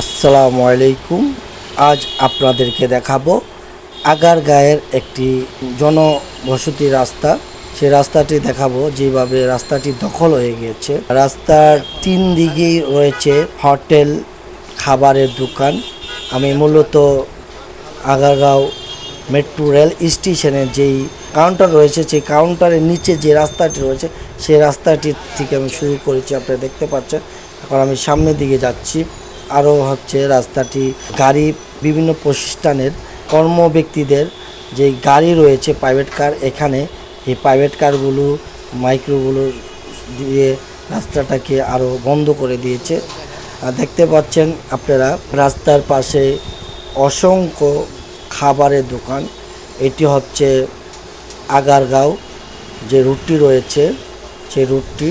আসসালামু আলাইকুম। আজ আপনাদেরকে দেখাবো আগারগাঁয়ের একটি জনবসতি রাস্তা। সে রাস্তাটি দেখাবো যেভাবে রাস্তাটি দখল হয়ে গিয়েছে। রাস্তার তিন দিকেই রয়েছে হোটেল, খাবারের দোকান। আমি মূলত আগারগাঁও মেট্রো রেল স্টেশনের যেই কাউন্টার রয়েছে, সেই কাউন্টারের নিচে যে রাস্তাটি রয়েছে, সেই রাস্তাটি থেকে আমি শুরু করেছি। আপনারা দেখতে পাচ্ছেন। এখন আমি সামনের দিকে যাচ্ছি। আরও হচ্ছে রাস্তাটি, গাড়ি বিভিন্ন প্রতিষ্ঠানের কর্ম ব্যক্তিদের যে গাড়ি রয়েছে প্রাইভেট কার এখানে এই প্রাইভেট কারগুলো মাইক্রোগুলো দিয়ে রাস্তাটাকে আরও বন্ধ করে দিয়েছে। দেখতে পাচ্ছেন আপনারা রাস্তার পাশে অসংখ্য খাবারের দোকান। এটি হচ্ছে আগারগাঁও যে রুটটি রয়েছে, সেই রুটটি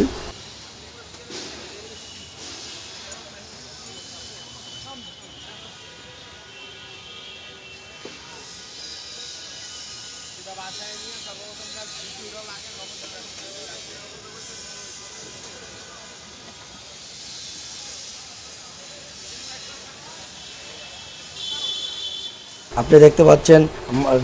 আপনি দেখতে পাচ্ছেন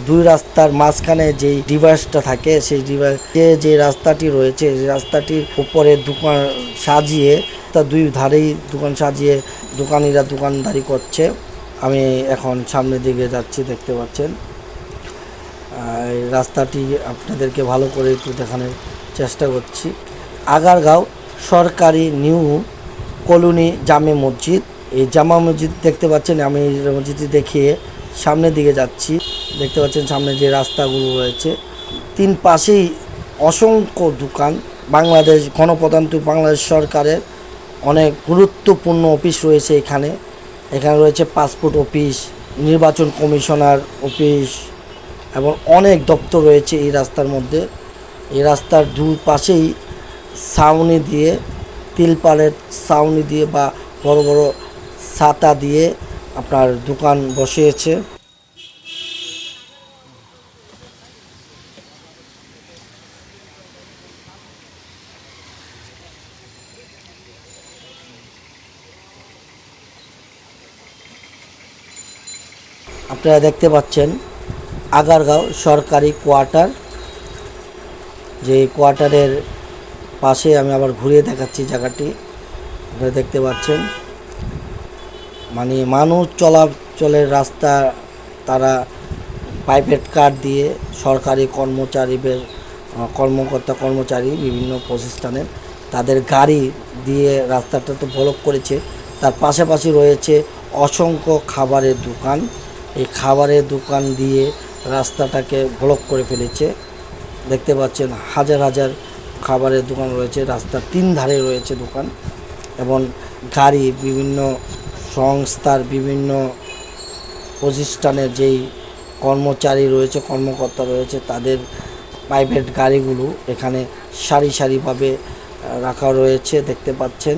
দুই রাস্তার মাঝখানে যেই ডিভাইসটা থাকে, সেই ডিভাইস যে রাস্তাটি রয়েছে রাস্তাটির উপরে দোকান সাজিয়ে, তা দুই ধারেই দোকান সাজিয়ে দোকানিরা দোকানদারি করছে। আমি এখন সামনের দিকে যাচ্ছি, দেখতে পাচ্ছেন। রাস্তাটি আপনাদেরকে ভালো করে একটু দেখানোর চেষ্টা করছি। আগারগাঁও সরকারি নিউ কলোনি জামে মসজিদ। এই জামা মসজিদ দেখতে পাচ্ছেন, আমি মসজিদটি দেখিয়ে সামনের দিকে যাচ্ছি। দেখতে পাচ্ছেন সামনে যে রাস্তাগুলো রয়েছে। তিন পাশেই অসংখ্য দোকান। বাংলাদেশ গণপ্রজাতন্ত্রী বাংলাদেশ সরকারের অনেক গুরুত্বপূর্ণ অফিস রয়েছে এখানে। এখানে রয়েছে পাসপোর্ট অফিস, নির্বাচন কমিশনার অফিস এবং অনেক দপ্তর রয়েছে এই রাস্তার মধ্যে। এই রাস্তার দুই পাশেই ছাউনি দিয়ে তিলপালের ছাউনি দিয়ে বা বড় বড় ছাতা দিয়ে আপনার দোকান বসিয়েছে। আপনারা দেখতে পাচ্ছেন আগারগাঁও সরকারি কোয়ার্টার। যে কোয়ার্টারের পাশে আমি আবার ঘুরিয়ে দেখাচ্ছি জায়গাটি। আপনারা দেখতে পাচ্ছেন। মানে মানুষ চলাচলের রাস্তা, তারা প্রাইভেট কার দিয়ে সরকারি কর্মচারীদের কর্মকর্তা কর্মচারী বিভিন্ন প্রতিষ্ঠানের তাদের গাড়ি দিয়ে রাস্তাটা তো ব্লক করেছে। তার পাশাপাশি রয়েছে অসংখ্য খাবারের দোকান। এই খাবারের দোকান দিয়ে রাস্তাটাকে ব্লক করে ফেলেছে। দেখতে পাচ্ছেন হাজার হাজার খাবারের দোকান রয়েছে রাস্তার তিন ধারে রয়েছে দোকান এবং গাড়ি, বিভিন্ন সংস্থার বিভিন্ন প্রতিষ্ঠানের যেই কর্মচারী রয়েছে, কর্মকর্তা রয়েছে, তাদের প্রাইভেট গাড়িগুলো এখানে সারি সারিভাবে রাখা রয়েছে। দেখতে পাচ্ছেন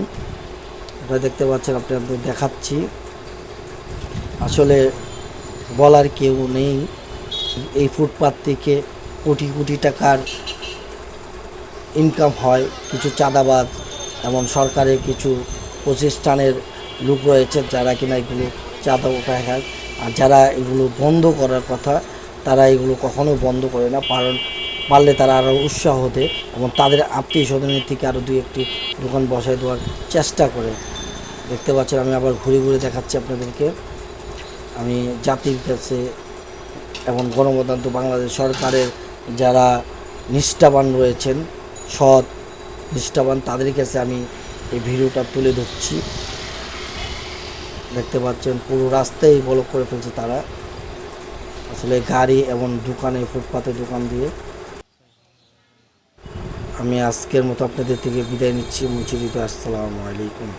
আপনারা দেখতে পাচ্ছেন, আপনাদের দেখাচ্ছি। আসলে বলার কেউ নেই। এই ফুটপাত থেকে কোটি কোটি টাকার ইনকাম হয়, কিছু চাঁদাবাদ এবং সরকারের কিছু প্রতিষ্ঠানের লোক রয়েছে যারা কিনা এগুলো চাঁদা উঠায় খায়। আর যারা এগুলো বন্ধ করার কথা, তারা এগুলো কখনো বন্ধ করে না, কারণ পারলে তারা আরও উৎসাহ দেয় এবং তাদের আত্মীয় স্বজনের থেকে আরও দুই একটি দোকান বসায় দেওয়ার চেষ্টা করে। দেখতে পাচ্ছেন, আমি আবার ঘুরে ঘুরে দেখাচ্ছি আপনাদেরকে। আমি জাতির কাছে এবং গণপ্রজাতন্ত্র বাংলাদেশ সরকারের যারা নিষ্ঠাবান রয়েছেন, সৎ, নিষ্ঠাবান, তাদের কাছে আমি এই ভিডিওটা তুলে ধরছি। দেখতে পাচ্ছেন, পুরো রাস্তাই ব্লক করে ফেলছে তারা। আসলে গাড়ি এবং দোকানে ফুটপাতে দোকান দিয়ে। আমি আজকের মতো আপনাদের থেকে বিদায় নিচ্ছি। মুন্সিদিতে আসসালামু আলাইকুম।